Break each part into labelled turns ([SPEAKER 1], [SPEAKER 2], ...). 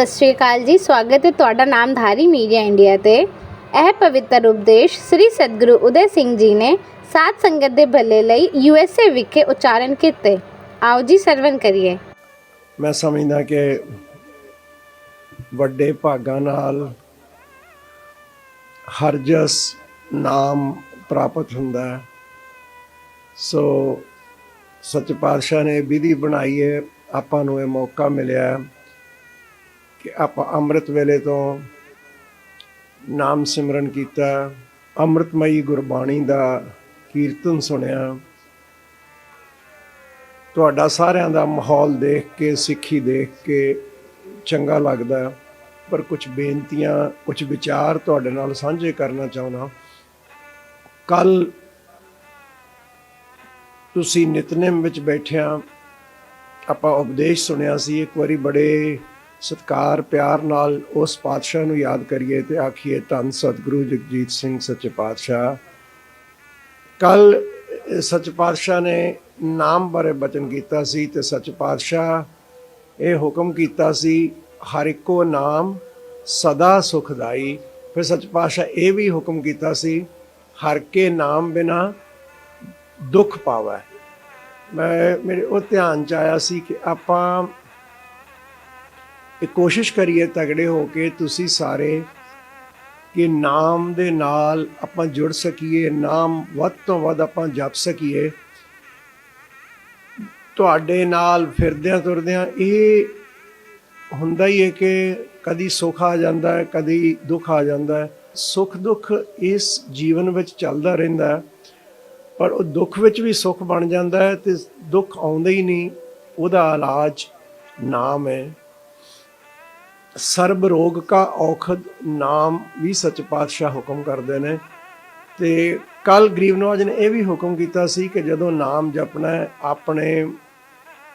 [SPEAKER 1] ਸਤਿ ਸ਼੍ਰੀ ਅਕਾਲ ਜੀ, ਸਵਾਗਤ ਹੈ ਤੁਹਾਡਾ ਨਾਮਧਾਰੀ ਮੀਡੀਆ ਇੰਡੀਆ ਤੇ। ਇਹ ਪਵਿੱਤਰ ਉਪਦੇਸ਼ ਸ੍ਰੀ ਸਤਿਗੁਰੂ ਉਦੈ ਸਿੰਘ ਜੀ ਨੇ ਸਾਧ ਸੰਗਤ ਦੇ ਭਲੇ ਲਈ ਯੂਐਸਏ ਵਿਖੇ ਉਚਾਰਨ ਕੀਤੇ। ਆਓ ਜੀ ਸਰਵਨ ਕਰੀਏ।
[SPEAKER 2] ਮੈਂ ਸਮਝਦਾ ਕਿ ਵੱਡੇ ਭਾਗਾਂ ਨਾਲ ਹਰਜਸ ਨਾਮ ਪ੍ਰਾਪਤ ਹੁੰਦਾ ਹੈ। ਸੋ ਸੱਚ ਪਾਤਸ਼ਾਹ ਨੇ ਵਿਧੀ ਬਣਾਈ ਹੈ, ਆਪਾਂ ਨੂੰ ਇਹ ਮੌਕਾ ਮਿਲਿਆ ਹੈ। ਕਿ ਆਪਾਂ ਅੰਮ੍ਰਿਤ ਵੇਲੇ ਤੋਂ ਨਾਮ ਸਿਮਰਨ ਕੀਤਾ, ਅੰਮ੍ਰਿਤਮਈ ਗੁਰਬਾਣੀ ਦਾ ਕੀਰਤਨ ਸੁਣਿਆ। ਤੁਹਾਡਾ ਸਾਰਿਆਂ ਦਾ ਮਾਹੌਲ ਦੇਖ ਕੇ, ਸਿੱਖੀ ਦੇਖ ਕੇ ਚੰਗਾ ਲੱਗਦਾ ਪਰ ਕੁਝ ਬੇਨਤੀਆਂ ਕੁਝ ਵਿਚਾਰ ਤੁਹਾਡੇ ਨਾਲ ਸਾਂਝੇ ਕਰਨਾ ਚਾਹੁੰਦਾ ਕੱਲ ਤੁਸੀਂ ਨਿਤਨੇਮ ਵਿੱਚ ਬੈਠਿਆਂ ਆਪਾਂ ਉਪਦੇਸ਼ ਸੁਣਿਆ ਸੀ, ਇੱਕ ਵਾਰੀ ਬੜੇ ਸਤਕਾਰ, ਪਿਆਰ ਨਾਲ ਉਸ ਪਾਤਸ਼ਾਹ ਨੂੰ ਯਾਦ ਕਰੀਏ ਤੇ ਆਖੀਏ, ਧੰਨ ਸਤਿਗੁਰੂ ਜਗਜੀਤ ਸਿੰਘ ਸੱਚੇ ਪਾਤਸ਼ਾਹ। ਕੱਲ ਸੱਚ ਪਾਤਸ਼ਾਹ ਨੇ ਨਾਮ ਬਾਰੇ ਬਚਨ ਕੀਤਾ ਸੀ ਤੇ ਸੱਚ ਪਾਤਸ਼ਾਹ ਇਹ ਹੁਕਮ ਕੀਤਾ ਸੀ, ਹਰ ਇੱਕੋ ਨਾਮ ਸਦਾ ਸੁਖਦਾਈ। ਫਿਰ ਸੱਚ ਪਾਤਸ਼ਾਹ ਇਹ ਵੀ ਹੁਕਮ ਕੀਤਾ ਸੀ, ਹਰ ਕੇ ਨਾਮ ਬਿਨਾ ਦੁੱਖ ਪਾਵੈ। ਮੈਂ, ਮੇਰੇ, ਉਹ ਧਿਆਨ ਚ ਆਇਆ ਸੀ ਕਿ ਆਪਾਂ ਇਹ ਕੋਸ਼ਿਸ਼ ਕਰੀਏ ਤਗੜੇ ਹੋ ਕੇ ਤੁਸੀਂ ਸਾਰੇ ਕਿ ਨਾਮ ਦੇ ਨਾਲ ਆਪਾਂ ਜੁੜ ਸਕੀਏ, ਨਾਮ ਵੱਧ ਤੋਂ ਵੱਧ ਆਪਾਂ ਜਪ ਸਕੀਏ। ਤੁਹਾਡੇ ਨਾਲ ਫਿਰਦਿਆਂ ਤੁਰਦਿਆਂ ਇਹ ਹੁੰਦਾ ਹੀ ਹੈ ਕਿ ਕਦੀ ਸੁੱਖ ਆ ਜਾਂਦਾ ਹੈ, ਕਦੀ ਦੁੱਖ ਆ ਜਾਂਦਾ ਹੈ। ਸੁੱਖ ਦੁੱਖ ਇਸ ਜੀਵਨ ਵਿੱਚ ਚੱਲਦਾ ਰਹਿੰਦਾ ਹੈ, ਪਰ ਉਹ ਦੁੱਖ ਵਿੱਚ ਵੀ ਸੁੱਖ ਬਣ ਜਾਂਦਾ ਹੈ ਤੇ ਦੁੱਖ ਆਉਂਦਾ ਹੀ ਨਹੀਂ। ਉਹਦਾ ਇਲਾਜ ਨਾਮ ਹੈ। ਸਰਬ ਰੋਗ ਕਾ ਔਖਦ ਨਾਮ ਵੀ ਸੱਚ ਪਾਤਸ਼ਾਹ ਹੁਕਮ ਕਰਦੇ ਨੇ। ਤੇ ਕੱਲ ਗਰੀਬ ਨਵਾਜ ਨੇ ਇਹ ਵੀ ਹੁਕਮ ਕੀਤਾ ਸੀ ਕਿ ਜਦੋਂ ਨਾਮ ਜਪਣਾ ਹੈ, ਆਪਣੇ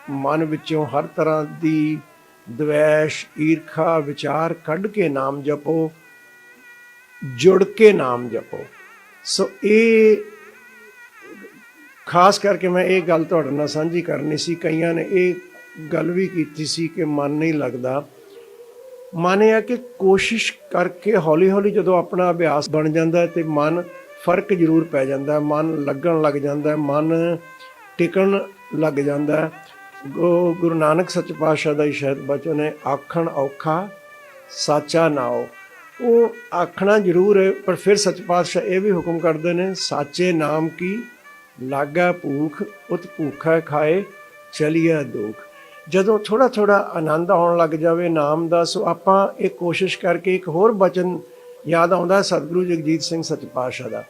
[SPEAKER 2] ਮਨ ਵਿੱਚੋਂ ਹਰ ਤਰ੍ਹਾਂ ਦੀ ਦਵੈਸ਼, ਈਰਖਾ, ਵਿਚਾਰ ਕੱਢ ਕੇ ਨਾਮ ਜਪੋ, ਜੁੜ ਕੇ ਨਾਮ ਜਪੋ। ਸੋ ਇਹ ਖਾਸ ਕਰਕੇ ਮੈਂ ਇਹ ਗੱਲ ਤੁਹਾਡੇ ਨਾਲ ਸਾਂਝੀ ਕਰਨੀ ਸੀ। ਕਈਆਂ ਨੇ ਇਹ ਗੱਲ ਵੀ ਕੀਤੀ ਸੀ ਕਿ ਮਨ ਨਹੀਂ ਲੱਗਦਾ। ਮਨ ਇਹ ਹੈ ਕਿ ਕੋਸ਼ਿਸ਼ ਕਰਕੇ ਹੌਲੀ ਹੌਲੀ ਜਦੋਂ ਆਪਣਾ ਅਭਿਆਸ ਬਣ ਜਾਂਦਾ ਹੈ ਤੇ ਮਨ ਫ਼ਰਕ ਜ਼ਰੂਰ ਪੈ ਜਾਂਦਾ ਮਨ ਲੱਗਣ ਲੱਗ ਜਾਂਦਾ ਮਨ ਟਿਕਣ ਲੱਗ ਜਾਂਦਾ ਗੋ- ਗੁਰੂ ਨਾਨਕ ਸੱਚ ਪਾਤਸ਼ਾਹ ਦਾ ਹੀ ਸ਼ਾਇਦ ਬਚਨ ਹੈ, ਆਖਣ ਔਖਾ ਸਾਚਾ ਨਾਓ ਉਹ ਆਖਣਾ ਜ਼ਰੂਰ ਹੈ, ਪਰ ਫਿਰ ਸੱਚ ਪਾਤਸ਼ਾਹ ਇਹ ਵੀ ਹੁਕਮ ਕਰਦੇ ਨੇ, ਸਾਚੇ ਨਾਮ ਕੀ? ਲਾਗਾ ਭੂਖ ਉਤ ਭੂਖਾ ਖਾਏ ਚਲੀਆ ਦੁਖ। ਜਦੋਂ ਥੋੜਾ ਥੋੜਾ ਆਨੰਦ ਆਉਣ ਲੱਗ ਜਾਵੇ ਨਾਮ ਦਾ, ਸੋ ਆਪਾਂ ਇਹ ਕੋਸ਼ਿਸ਼ ਕਰਕੇ ਇੱਕ ਹੋਰ ਬਚਨ ਯਾਦ ਆਉਂਦਾ ਸਤਿਗੁਰੂ ਜਗਜੀਤ ਸਿੰਘ ਸੱਚ ਪਾਤਸ਼ਾਹ ਦਾ।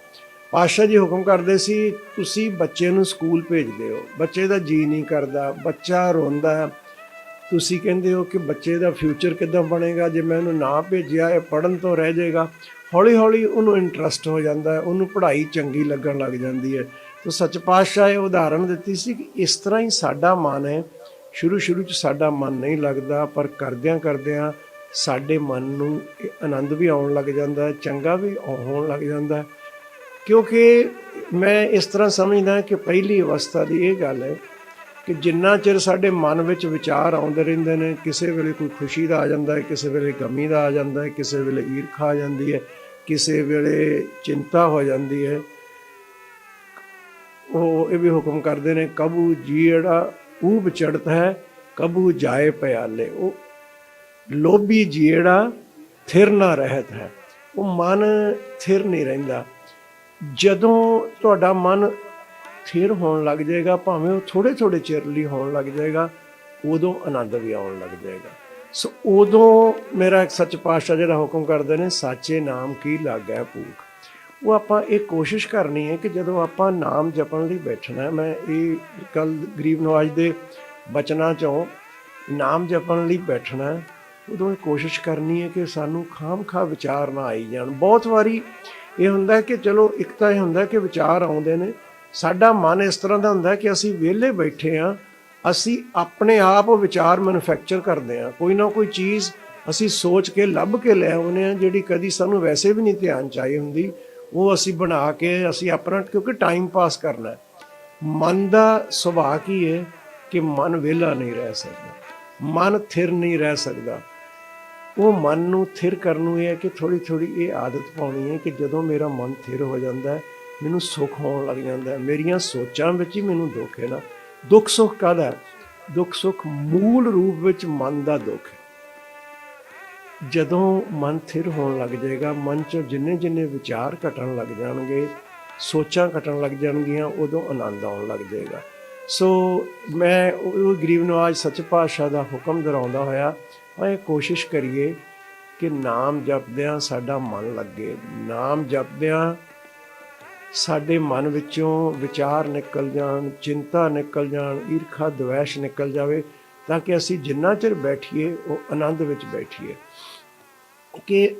[SPEAKER 2] ਪਾਤਸ਼ਾਹ ਜੀ ਹੁਕਮ ਕਰਦੇ ਸੀ, ਤੁਸੀਂ ਬੱਚੇ ਨੂੰ ਸਕੂਲ ਭੇਜਦੇ ਹੋ। ਬੱਚੇ ਦਾ ਜੀ ਨਹੀਂ ਕਰਦਾ, ਬੱਚਾ ਰੋਂਦਾ ਤੁਸੀਂ ਕਹਿੰਦੇ ਹੋ ਕਿ ਬੱਚੇ ਦਾ ਫਿਊਚਰ ਕਿੱਦਾਂ ਬਣੇਗਾ? ਜੇ ਮੈਂ ਇਹਨੂੰ ਨਾ ਭੇਜਿਆ, ਇਹ ਪੜਨ ਤੋਂ ਰਹਿ ਜਾਏਗਾ। ਹੌਲੀ ਹੌਲੀ ਉਹਨੂੰ ਇੰਟਰਸਟ ਹੋ ਜਾਂਦਾ ਉਹਨੂੰ ਪੜ੍ਹਾਈ ਚੰਗੀ ਲੱਗਣ ਲੱਗ ਜਾਂਦੀ ਹੈ। ਤਾਂ ਸੱਚ ਪਾਤਸ਼ਾਹ ਇਹ ਉਦਾਹਰਣ ਦਿੱਤੀ ਸੀ ਕਿ ਇਸ ਤਰ੍ਹਾਂ ਹੀ ਸਾਡਾ ਮਨ ਹੈ। ਸ਼ੁਰੂ ਸ਼ੁਰੂ ਚ ਸਾਡਾ ਮਨ ਨਹੀਂ ਲੱਗਦਾ, ਪਰ ਕਰਦਿਆਂ ਕਰਦਿਆਂ ਸਾਡੇ ਮਨ ਨੂੰ ਆਨੰਦ ਵੀ ਆਉਣ ਲੱਗ ਜਾਂਦਾ, ਚੰਗਾ ਵੀ ਹੋਣ ਲੱਗ ਜਾਂਦਾ। ਕਿਉਂਕਿ ਮੈਂ ਇਸ ਤਰ੍ਹਾਂ ਸਮਝਦਾ ਕਿ ਪਹਿਲੀ ਅਵਸਥਾ ਦੀ ਇਹ ਗੱਲ ਹੈ ਕਿ ਜਿੰਨਾ ਚਿਰ ਸਾਡੇ ਮਨ ਵਿੱਚ ਵਿਚਾਰ ਆਉਂਦੇ ਰਹਿੰਦੇ ਨੇ, ਕਿਸੇ ਵੇਲੇ ਕੋਈ ਖੁਸ਼ੀ ਦਾ ਆ ਜਾਂਦਾ ਹੈ, ਕਿਸੇ ਵੇਲੇ ਗਮੀ ਦਾ ਆ ਜਾਂਦਾ ਹੈ, ਕਿਸੇ ਵੇਲੇ ਈਰਖਾ ਆ ਜਾਂਦੀ ਹੈ, ਕਿਸੇ ਵੇਲੇ ਚਿੰਤਾ ਹੋ ਜਾਂਦੀ ਹੈ। ਉਹ ਇਹ ਵੀ ਹੁਕਮ ਕਰਦੇ ਨੇ, ਕਬੂ ਜੀੜਾ ਊਬ ਚੜਤ ਹੈ, ਕਬੂ ਜਾਏ ਪਿਆਲੇ। ਉਹ ਲੋਭੀ ਜੀੜਾ ਥਿਰ ਨਾ ਰਹਿਤ ਹੈ। ਉਹ ਮਨ ਥਿਰ ਨਹੀਂ ਰਹਿੰਦਾ। ਜਦੋਂ ਤੁਹਾਡਾ ਮਨ ਥਿਰ ਹੋਣ ਲੱਗ ਜਾਏਗਾ, ਭਾਵੇਂ ਉਹ ਥੋੜੇ ਥੋੜੇ ਚਿਰ ਲਈ ਹੋਣ ਲੱਗ ਜਾਏਗਾ, ਉਦੋਂ ਆਨੰਦ ਵੀ ਆਉਣ ਲੱਗ ਜਾਏਗਾ। ਸੋ ਉਦੋਂ ਮੇਰਾ ਇੱਕ ਸੱਚ ਪਾਤਸ਼ਾਹ ਜਿਹੜਾ ਹੁਕਮ ਕਰਦੇ ਨੇ, ਸਾਚੇ ਨਾਮ ਕੀ ਲਾਗੈ ਭੂਖ। ਉਹ ਆਪਾਂ ਇਹ ਕੋਸ਼ਿਸ਼ ਕਰਨੀ ਹੈ ਕਿ ਜਦੋਂ ਆਪਾਂ ਨਾਮ ਜਪਣ ਲਈ ਬੈਠਣਾ ਮੈਂ ਇਹ ਕੱਲ ਗਰੀਬ ਨਵਾਜ ਦੇ ਬਚਨਾਂ ਚੋਂ ਨਾਮ ਜਪਣ ਲਈ ਬੈਠਣਾ ਉਦੋਂ ਇਹ ਕੋਸ਼ਿਸ਼ ਕਰਨੀ ਹੈ ਕਿ ਸਾਨੂੰ ਖਾਮਖਾ ਵਿਚਾਰ ਨਾ ਆਈ ਜਾਣ। ਬਹੁਤ ਵਾਰੀ ਇਹ ਹੁੰਦਾ ਕਿ ਚਲੋ ਇੱਕ ਤਾਂ ਇਹ ਹੁੰਦਾ ਕਿ ਵਿਚਾਰ ਆਉਂਦੇ ਨੇ, ਸਾਡਾ ਮਨ ਇਸ ਤਰ੍ਹਾਂ ਦਾ ਹੁੰਦਾ ਕਿ ਅਸੀਂ ਵਿਹਲੇ ਬੈਠੇ ਆ ਅਸੀਂ ਆਪਣੇ ਆਪ ਵਿਚਾਰ ਮੈਨੂਫੈਕਚਰ ਕਰਦੇ ਆ ਕੋਈ ਨਾ ਕੋਈ ਚੀਜ਼ ਅਸੀਂ ਸੋਚ ਕੇ, ਲੱਭ ਕੇ ਲੈ ਆਉਂਦੇ ਆ ਜਿਹੜੀ ਕਦੀ ਸਾਨੂੰ ਵੈਸੇ ਵੀ ਨਹੀਂ ਧਿਆਨ ਚ ਆਈ ਹੁੰਦੀ। ਉਹ ਅਸੀਂ ਬਣਾ ਕੇ ਅਸੀਂ ਆਪਣਾ, ਕਿਉਂਕਿ ਟਾਈਮ ਪਾਸ ਕਰਨਾ ਹੈ। ਮਨ ਦਾ ਸੁਭਾਅ ਕੀ ਹੈ ਕਿ ਮਨ ਵਿਹਲਾ ਨਹੀਂ ਰਹਿ ਸਕਦਾ। ਮਨ ਥਿਰ ਨਹੀਂ ਰਹਿ ਸਕਦਾ। ਉਹ ਮਨ ਨੂੰ ਥਿਰ ਕਰਨ ਨੂੰ ਇਹ ਹੈ ਕਿ ਥੋੜੀ ਥੋੜੀ ਇਹ ਆਦਤ ਪਾਉਣੀ ਹੈ ਕਿ ਜਦੋਂ ਮੇਰਾ ਮਨ ਥਿਰ ਹੋ ਜਾਂਦਾ ਹੈ, ਮੈਨੂੰ ਸੁੱਖ ਹੋਣ ਲੱਗ ਜਾਂਦਾ ਹੈ। ਮੇਰੀਆਂ ਸੋਚਾਂ ਵਿੱਚ ਹੀ ਮੈਨੂੰ ਦੁੱਖ ਹੈ ਨਾ। ਦੁੱਖ ਸੁੱਖ ਕਾਹਦਾ ਦੁੱਖ ਸੁੱਖ ਮੂਲ ਰੂਪ ਵਿੱਚ ਮਨ ਦਾ ਦੁੱਖ ਹੈ। ਜਦੋਂ ਮਨ ਥਿਰ ਹੋਣ ਲੱਗ ਜਾਏਗਾ, ਮਨ ਚੋਂ ਜਿੰਨੇ ਜਿੰਨੇ ਵਿਚਾਰ ਘਟਣ ਲੱਗ ਜਾਣਗੇ, ਸੋਚਾਂ ਘਟਣ ਲੱਗ ਜਾਣਗੀਆਂ, ਉਦੋਂ ਆਨੰਦ ਆਉਣ ਲੱਗ ਜਾਏਗਾ। ਸੋ ਮੈਂ ਉਹ ਗਰੀਬ ਨਵਾਜ ਸੱਚ ਪਾਤਸ਼ਾਹ ਦਾ ਹੁਕਮ ਦੁਹਰਾਉਂਦਾ ਹੋਇਆ, ਮੈਂ ਇਹ ਕੋਸ਼ਿਸ਼ ਕਰੀਏ ਕਿ ਨਾਮ ਜਪਦਿਆਂ ਸਾਡਾ ਮਨ ਲੱਗੇ। ਨਾਮ ਜਪਦਿਆਂ ਸਾਡੇ ਮਨ ਵਿੱਚੋਂ ਵਿਚਾਰ ਨਿਕਲ ਜਾਣ, ਚਿੰਤਾ ਨਿਕਲ ਜਾਣ, ਈਰਖਾ, ਦਵੈਸ਼ ਨਿਕਲ ਜਾਵੇ। ਤਾਂ ਕਿ ਅਸੀਂ ਜਿੰਨਾ ਚਿਰ ਬੈਠੀਏ, ਉਹ ਆਨੰਦ ਵਿੱਚ ਬੈਠੀਏ। ਕਿ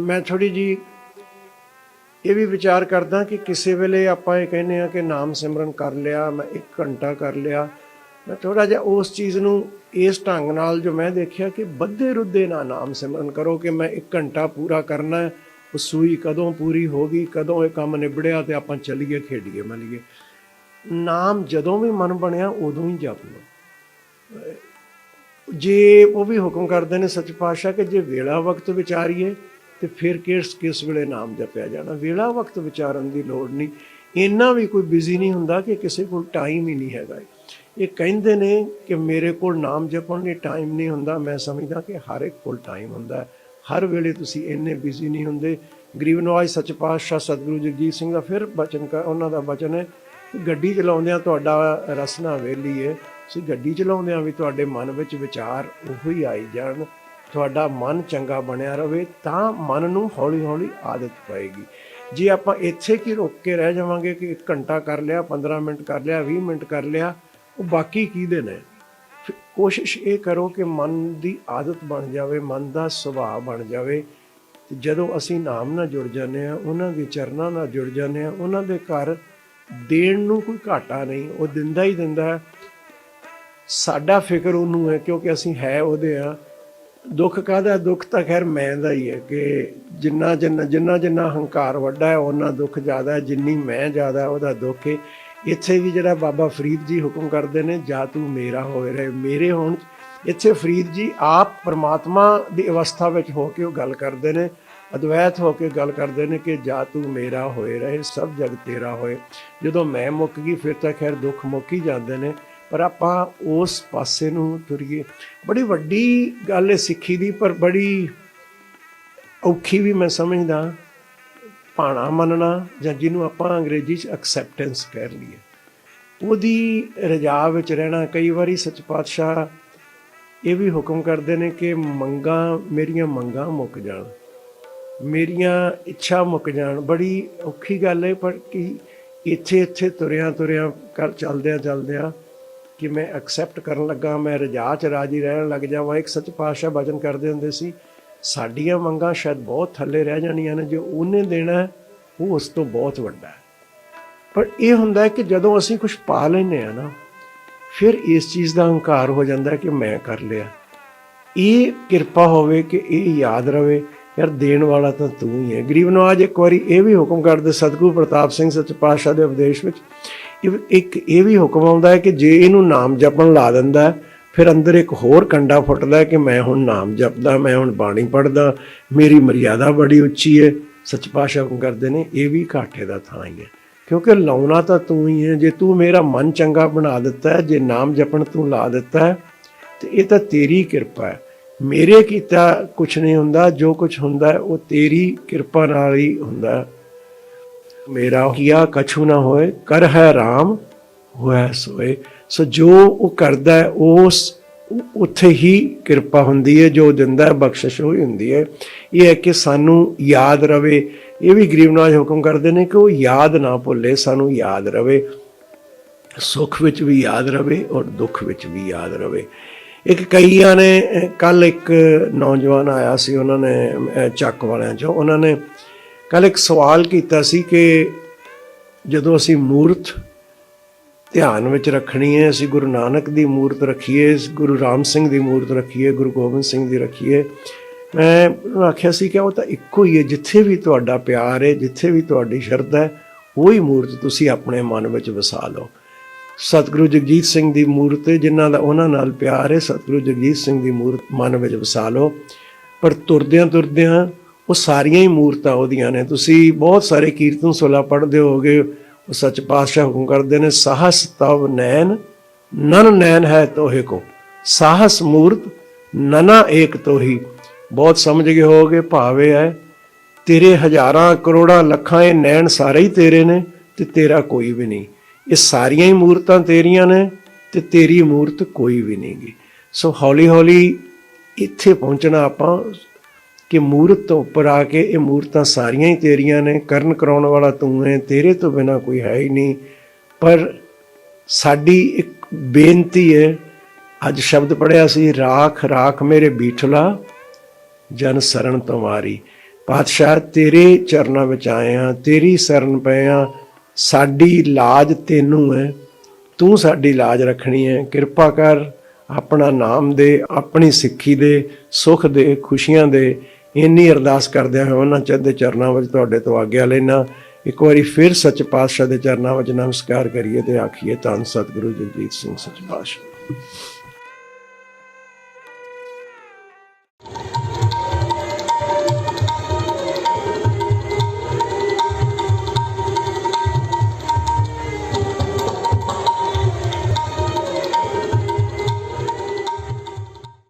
[SPEAKER 2] ਮੈਂ ਥੋੜੀ ਜੀ ਇਹ ਵੀ ਵਿਚਾਰ ਕਰਦਾ ਕਿ ਕਿਸੇ ਵੇਲੇ ਆਪਾਂ ਇਹ ਕਹਿੰਦੇ ਆ ਕਿ ਨਾਮ ਸਿਮਰਨ ਕਰ ਲਿਆ, ਮੈਂ 1 ਘੰਟਾ ਕਰ ਲਿਆ। ਮੈਂ ਥੋੜਾ ਜਿਹਾ ਉਸ ਚੀਜ਼ ਨੂੰ ਇਸ ਢੰਗ ਨਾਲ ਜੋ ਮੈਂ ਦੇਖਿਆ ਕਿ ਬੱਧੇ ਰੁੱਧੇ ਨਾ ਨਾਮ ਸਿਮਰਨ ਕਰੋ ਕਿ ਮੈਂ 1 ਘੰਟਾ ਪੂਰਾ ਕਰਨਾ ਹੈ, ਉਹ ਸੂਈ ਕਦੋਂ ਪੂਰੀ ਹੋ ਗਈ, ਕਦੋਂ ਇਹ ਕੰਮ ਨਿਬੜਿਆ ਤੇ ਆਪਾਂ ਚੱਲੀਏ, ਖੇਡੀਏ ਮਲੀਏ ਨਾਮ ਜਦੋਂ ਵੀ ਮਨ ਬਣਿਆ, ਉਦੋਂ ਹੀ ਜਪ ਲਓ ਜੇ ਉਹ ਵੀ ਹੁਕਮ ਕਰਦੇ ਨੇ ਸੱਚ ਪਾਤਸ਼ਾਹ ਕਿ ਜੇ ਵੇਲਾ ਵਕਤ ਵਿਚਾਰੀਏ, ਤੇ ਫਿਰ ਕਿਸ ਕਿਸ ਵੇਲੇ ਨਾਮ ਜਪਿਆ ਜਾਣਾ? ਵੇਲਾ ਵਕਤ ਵਿਚਾਰਨ ਦੀ ਲੋੜ ਨਹੀਂ। ਇੰਨਾ ਵੀ ਕੋਈ ਬਿਜ਼ੀ ਨਹੀਂ ਹੁੰਦਾ ਕਿ ਕਿਸੇ ਕੋਲ ਟਾਈਮ ਹੀ ਨਹੀਂ ਹੈਗਾ। ਇਹ ਕਹਿੰਦੇ ਨੇ ਕਿ ਮੇਰੇ ਕੋਲ ਨਾਮ ਜਪਣ ਲਈ ਟਾਈਮ ਨਹੀਂ ਹੁੰਦਾ। ਮੈਂ ਸਮਝਦਾ ਕਿ ਹਰ ਇੱਕ ਕੋਲ ਟਾਈਮ ਹੁੰਦਾ ਹਰ ਵੇਲੇ ਤੁਸੀਂ ਇੰਨੇ ਬਿਜ਼ੀ ਨਹੀਂ ਹੁੰਦੇ। ਗਰੀਬ ਨਵਾਜ, ਸੱਚ ਪਾਤਸ਼ਾਹ, ਸਤਿਗੁਰੂ ਜਗਜੀਤ ਸਿੰਘ ਦਾ ਫਿਰ ਬਚਨ ਕਰ ਉਹਨਾਂ ਦਾ ਬਚਨ ਹੈ ਗੱਡੀ ਚਲਾਉਂਦਿਆਂ ਤੁਹਾਡਾ ਰਸਨਾ ਵੇਲੀ ਹੈ ਤੁਸੀਂ ਗੱਡੀ ਚਲਾਉਂਦਿਆਂ ਵੀ ਤੁਹਾਡੇ ਮਨ ਵਿੱਚ ਵਿਚਾਰ ਉਹੋ ਹੀ ਆਈ ਜਾਣ, ਤੁਹਾਡਾ ਮਨ ਚੰਗਾ ਬਣਿਆ ਰਵੇ ਤਾਂ ਮਨ ਨੂੰ ਹੌਲੀ ਹੌਲੀ ਆਦਤ ਪਏਗੀ। ਜੇ ਆਪਾਂ ਇੱਥੇ ਕੀ ਰੁਕ ਕੇ ਰਹਿ ਜਾਵਾਂਗੇ ਕਿ 1 ਘੰਟਾ ਕਰ ਲਿਆ 15 ਮਿੰਟ ਕਰ ਲਿਆ 20 ਮਿੰਟ ਕਰ ਲਿਆ, ਉਹ ਬਾਕੀ ਕਿਹਦੇ ਨੇ ਫਿਰ ਕੋਸ਼ਿਸ਼ ਇਹ ਕਰੋ ਕਿ ਮਨ ਦੀ ਆਦਤ ਬਣ ਜਾਵੇ, ਮਨ ਦਾ ਸੁਭਾਅ ਬਣ ਜਾਵੇ। ਤੇ ਜਦੋਂ ਅਸੀਂ ਨਾਮ ਨਾਲ ਜੁੜ ਜਾਂਦੇ ਆ ਉਹਨਾਂ ਦੇ ਚਰਨਾਂ ਨਾਲ ਜੁੜ ਜਾਂਦੇ ਆ ਉਹਨਾਂ ਦੇ ਘਰ ਦੇਣ ਨੂੰ ਕੋਈ ਘਾਟਾ ਨਹੀਂ, ਉਹ ਦਿੰਦਾ ਹੀ ਦਿੰਦਾ ਹੈ। ਸਾਡਾ ਫਿਕਰ ਉਹਨੂੰ ਹੈ ਕਿਉਂਕਿ ਅਸੀਂ ਹੈ ਉਹਦੇ ਆ ਦੁੱਖ ਕਾਹਦਾ? ਦੁੱਖ ਤਾਂ ਖੈਰ ਮੈਂ ਦਾ ਹੀ ਹੈ ਕਿ ਜਿੰਨਾ ਜਿੰਨਾ ਜਿੰਨਾ ਜਿੰਨਾ ਹੰਕਾਰ ਵੱਡਾ ਹੈ ਉਹਨਾਂ ਦੁੱਖ ਜ਼ਿਆਦਾ ਹੈ। ਜਿੰਨੀ ਮੈਂ ਜ਼ਿਆਦਾ, ਉਹਦਾ ਦੁੱਖ ਹੈ। ਇੱਥੇ ਵੀ ਜਿਹੜਾ ਬਾਬਾ ਫਰੀਦ ਜੀ ਹੁਕਮ ਕਰਦੇ ਨੇ, ਜਾ ਤੂੰ ਮੇਰਾ ਹੋਏ ਰਹੇ। ਮੇਰੇ ਹੋਣ, ਇੱਥੇ ਫਰੀਦ ਜੀ ਆਪ ਪਰਮਾਤਮਾ ਦੀ ਅਵਸਥਾ ਵਿੱਚ ਹੋ ਕੇ ਉਹ ਗੱਲ ਕਰਦੇ ਨੇ। ਅਦਵੈਤ ਹੋ ਕੇ ਗੱਲ ਕਰਦੇ ਨੇ ਕਿ ਜਾ ਤੂੰ ਮੇਰਾ ਹੋਏ ਰਹੇ, ਸਭ ਜਗ ਤੇਰਾ ਹੋਏ। ਜਦੋਂ ਮੈਂ ਮੁੱਕ ਗਈ, ਫਿਰ ਤਾਂ ਖੈਰ ਦੁੱਖ ਮੁੱਕ ਹੀ ਜਾਂਦੇ ਨੇ। ਪਰ ਆਪਾਂ ਉਸ ਪਾਸੇ ਨੂੰ ਤੁਰੀਏ। ਬੜੀ ਵੱਡੀ ਗੱਲ ਹੈ ਸਿੱਖੀ ਦੀ, ਪਰ ਬੜੀ ਔਖੀ ਵੀ ਮੈਂ ਸਮਝਦਾ। ਪਾਣਾ ਮੰਨਣਾ ਜਾਂ ਜਿਹਨੂੰ ਆਪਾਂ ਅੰਗਰੇਜ਼ੀ ਚ ਐਕਸੈਪਟੈਂਸ ਕਹਿ ਲਈਏ। ਉਹਦੀ ਰਜਾ ਵਿੱਚ ਰਹਿਣਾ, ਕਈ ਵਾਰੀ ਸੱਚ ਪਾਤਸ਼ਾਹ ਇਹ ਵੀ ਹੁਕਮ ਕਰਦੇ ਨੇ ਕਿ ਮੰਗਾਂ, ਮੇਰੀਆਂ ਮੰਗਾਂ ਮੁੱਕ ਜਾਣ। ਮੇਰੀਆਂ ਇੱਛਾ ਮੁੱਕ ਜਾਣ। ਬੜੀ ਔਖੀ ਗੱਲ ਹੈ, ਪਰ ਕਿ ਇੱਥੇ ਇੱਥੇ ਤੁਰਿਆਂ ਤੁਰਿਆਂ ਕਰ ਚੱਲਦਿਆਂ ਚੱਲਦਿਆਂ ਕਿ ਮੈਂ ਐਕਸੈਪਟ ਕਰਨ ਲੱਗਾ, ਮੈਂ ਰਜਾ ਚ ਰਾਜੀ ਰਹਿਣ ਲੱਗ ਜਾਵਾਂ, ਇੱਕ ਸੱਚ ਪਾਤਸ਼ਾਹ ਬਚਨ ਕਰਦੇ ਹੁੰਦੇ ਸੀ, ਸਾਡੀਆਂ ਮੰਗਾਂ ਸ਼ਾਇਦ ਬਹੁਤ ਥੱਲੇ ਰਹਿ ਜਾਣੀਆਂ ਨੇ, ਜੋ ਉਹਨੇ ਦੇਣਾ ਉਹ ਉਸ ਤੋਂ ਬਹੁਤ ਵੱਡਾ ਹੈ। ਪਰ ਇਹ ਹੁੰਦਾ ਹੈ ਕਿ ਜਦੋਂ ਅਸੀਂ ਕੁਝ ਪਾ ਲੈਨੇ ਆ ਨਾ, ਫਿਰ ਇਸ ਚੀਜ਼ ਦਾ ਹੰਕਾਰ ਹੋ ਜਾਂਦਾ ਕਿ ਮੈਂ ਕਰ ਲਿਆ। ਇਹ ਕਿਰਪਾ ਹੋਵੇ ਕਿ ਇਹ ਯਾਦ ਰਵੇ, ਯਾਰ ਦੇਣ ਵਾਲਾ ਤਾਂ ਤੂੰ ਹੀ ਹੈ। ਗਰੀਬ ਨਵਾਜ ਇੱਕ ਵਾਰੀ ਇਹ ਵੀ ਹੁਕਮ ਕਰਦੇ, ਸਤਿਗੁਰੂ ਪ੍ਰਤਾਪ ਸਿੰਘ ਸੱਚ ਪਾਤਸ਼ਾਹ ਦੇ ਉਪਦੇਸ਼ ਵਿੱਚ ਇੱਕ ਇਹ ਵੀ ਹੁਕਮ ਆਉਂਦਾ ਹੈ ਕਿ ਜੇ ਇਹਨੂੰ ਨਾਮ ਜਪਣ ਲਾ ਦਿੰਦਾ ਫਿਰ ਅੰਦਰ ਇੱਕ ਹੋਰ ਕੰਡਾ ਫੁੱਟਦਾ ਕਿ ਮੈਂ ਹੁਣ ਨਾਮ ਜਪਦਾ, ਮੈਂ ਹੁਣ ਬਾਣੀ ਪੜਦਾ ਮੇਰੀ ਮਰਿਆਦਾ ਬੜੀ ਉੱਚੀ ਹੈ। ਸੱਚ ਪਾਤਸ਼ਾਹ ਕਰਦੇ ਨੇ, ਇਹ ਵੀ ਘਾਟੇ ਦਾ ਥਾਂ ਹੀ ਹੈ। ਕਿਉਂਕਿ ਲਾਉਣਾ ਤਾਂ ਤੂੰ ਹੀ ਹੈ। ਜੇ ਤੂੰ ਮੇਰਾ ਮਨ ਚੰਗਾ ਬਣਾ ਦਿੱਤਾ ਹੈ, ਜੇ ਨਾਮ ਜਪਣ ਤੂੰ ਲਾ ਦਿੱਤਾ ਹੈ, ਤੇ ਇਹ ਤਾਂ ਤੇਰੀ ਕਿਰਪਾ ਹੈ। ਮੇਰੇ ਕੀਤਾ ਕੁਝ ਨਹੀਂ ਹੁੰਦਾ, ਜੋ ਕੁਝ ਹੁੰਦਾ ਉਹ ਤੇਰੀ ਕਿਰਪਾ ਨਾਲ ਹੀ ਹੁੰਦਾ ਮੇਰਾ ਕੀਆ ਕਛੂ ਨਾ ਹੋਏ, ਕਰ ਹੈ RAM ਹੋਇਆ ਸੋਏ। ਸੋ ਜੋ ਉਹ ਕਰਦਾ ਹੈ, ਉਸ ਉੱਥੇ ਹੀ ਕਿਰਪਾ ਹੁੰਦੀ ਹੈ, ਜੋ ਦਿੰਦਾ ਹੈ, ਬਖਸ਼ਿਸ਼ ਹੋਈ ਹੁੰਦੀ ਹੈ। ਇਹ ਹੈ ਕਿ ਸਾਨੂੰ ਯਾਦ ਰਵੇ। ਇਹ ਵੀ ਗਰੀਬ ਨਵਾਜ ਹੁਕਮ ਕਰਦੇ ਨੇ ਕਿ ਉਹ ਯਾਦ ਨਾ ਭੁੱਲੇ, ਸਾਨੂੰ ਯਾਦ ਰਵੇ। ਸੁੱਖ ਵਿੱਚ ਵੀ ਯਾਦ ਰਵੇ ਔਰ ਦੁੱਖ ਵਿੱਚ ਵੀ ਯਾਦ ਰਵੇ। ਇੱਕ ਕਈਆਂ ਨੇ ਕੱਲ ਇੱਕ ਨੌਜਵਾਨ ਆਇਆ ਸੀ, ਉਹਨਾਂ ਨੇ ਚੱਕ ਵਾਲਿਆਂ ਚੋਂ। ਉਹਨਾਂ ਨੇ ਕੱਲ ਇੱਕ ਸਵਾਲ ਕੀਤਾ ਸੀ ਕਿ ਜਦੋਂ ਅਸੀਂ ਮੂਰਤ ਧਿਆਨ ਵਿੱਚ ਰੱਖਣੀ ਹੈ, ਅਸੀਂ ਗੁਰੂ ਨਾਨਕ ਦੀ ਮੂਰਤ ਰੱਖੀਏ, ਗੁਰੂ ਰਾਮ ਸਿੰਘ ਦੀ ਮੂਰਤ ਰੱਖੀਏ, ਗੁਰੂ ਗੋਬਿੰਦ ਸਿੰਘ ਦੀ ਰੱਖੀਏ, ਮੈਂ ਆਖਿਆ ਸੀ ਕਿ ਉਹ ਤਾਂ ਇੱਕੋ ਹੀ ਹੈ, ਜਿੱਥੇ ਵੀ ਤੁਹਾਡਾ ਪਿਆਰ ਹੈ, ਜਿੱਥੇ ਵੀ ਤੁਹਾਡੀ ਸ਼ਰਧਾ ਹੈ, ਉਹੀ ਮੂਰਤ ਤੁਸੀਂ ਆਪਣੇ ਮਨ ਵਿੱਚ ਵਸਾ ਲਓ। ਸਤਿਗੁਰੂ ਜਗਜੀਤ ਸਿੰਘ ਦੀ ਮੂਰਤ ਹੈ, ਜਿਨ੍ਹਾਂ ਦਾ ਉਹਨਾਂ ਨਾਲ ਪਿਆਰ ਹੈ, ਸਤਿਗੁਰੂ ਜਗਜੀਤ ਸਿੰਘ ਦੀ ਮੂਰਤ ਮਨ ਵਿੱਚ ਵਸਾ ਲਓ। ਪਰ ਤੁਰਦਿਆਂ ਤੁਰਦਿਆਂ ਉਹ ਸਾਰੀਆਂ ਹੀ ਮੂਰਤਾਂ ਉਹਦੀਆਂ ਨੇ। ਤੁਸੀਂ ਬਹੁਤ ਸਾਰੇ ਕੀਰਤਨ ਸੋਲਾ ਪੜ੍ਹਦੇ ਹੋਗੇ ਉਹ ਸੱਚ ਪਾਤਸ਼ਾਹ ਹੁਕਮ ਕਰਦੇ ਨੇ, ਸਾਹਸ ਤਵ ਨੈਣ, ਨਨ ਨੈਣ ਹੈ ਤੋਹੇ ਕੋ। ਸਾਹਸ ਮੂਰਤ, ਨਨਾ ਏਕ ਤੋਹੀ। ਬਹੁਤ ਸਮਝ ਗਏ ਹੋਗੇ ਭਾਵੇ ਹੈ, ਤੇਰੇ ਹਜ਼ਾਰਾਂ ਕਰੋੜਾਂ ਲੱਖਾਂ ਇਹ ਨੈਣ ਸਾਰੇ ਹੀ ਤੇਰੇ ਨੇ ਤੇ ਤੇਰਾ ਕੋਈ ਵੀ ਨਹੀਂ। ਇਹ ਸਾਰੀਆਂ ਹੀ ਮੂਰਤਾਂ ਤੇਰੀਆਂ ਨੇ ਤੇ ਤੇਰੀ ਮੂਰਤ ਕੋਈ ਵੀ ਨਹੀਂਗੀ ਸੋ ਹੌਲੀ ਹੌਲੀ ਇੱਥੇ ਪਹੁੰਚਣਾ ਆਪਾਂ ਕਿ ਮੂਰਤ ਤੋਂ ਉੱਪਰ ਆ ਕੇ ਇਹ ਮੂਰਤਾਂ ਸਾਰੀਆਂ ਹੀ ਤੇਰੀਆਂ ਨੇ, ਕਰਨ ਕਰਾਉਣ ਵਾਲਾ ਤੂੰ ਹੈ, ਤੇਰੇ ਤੋਂ ਬਿਨਾ ਕੋਈ ਹੈ ਹੀ ਨਹੀਂ। ਪਰ ਸਾਡੀ ਇੱਕ ਬੇਨਤੀ ਹੈ, ਅੱਜ ਸ਼ਬਦ ਪੜਿਆ ਸੀ, ਰਾਖ ਰਾਖ ਮੇਰੇ ਬੀਠਲਾ, ਜਨ ਸਰਣ ਤੁਮਾਰੀ ਪਾਤਸ਼ਾਹ, ਤੇਰੇ ਚਰਨਾਂ ਵਿੱਚ ਆਏ ਆ ਤੇਰੀ ਸ਼ਰਨ ਪਏ ਆ ਸਾਡੀ ਲਾਜ ਤੈਨੂੰ ਹੈ, ਤੂੰ ਸਾਡੀ ਲਾਜ ਰੱਖਣੀ ਹੈ। ਕਿਰਪਾ ਕਰ, ਆਪਣਾ ਨਾਮ ਦੇ, ਆਪਣੀ ਸਿੱਖੀ ਦੇ, ਸੁਖ ਦੇ, ਖੁਸ਼ੀਆਂ ਦੇ ਇੰਨੀ ਅਰਦਾਸ ਕਰਦਿਆਂ ਹੋਇਆ ਉਹਨਾਂ ਚੰਦੇ ਚਰਨਾਂ ਵਿੱਚ ਤੁਹਾਡੇ ਤੋਂ ਆਗਿਆ ਲੈਣਾ ਇੱਕ ਵਾਰੀ ਫਿਰ ਸੱਚ ਪਾਤਸ਼ਾਹ ਦੇ ਚਰਨਾਂ ਵਿੱਚ ਨਮਸਕਾਰ ਕਰੀਏ ਤੇ ਆਖੀਏ ਧੰਨ ਸਤਿਗੁਰੂ ਜਗਜੀਤ ਸਿੰਘ ਸੱਚ ਪਾਤਸ਼ਾਹ।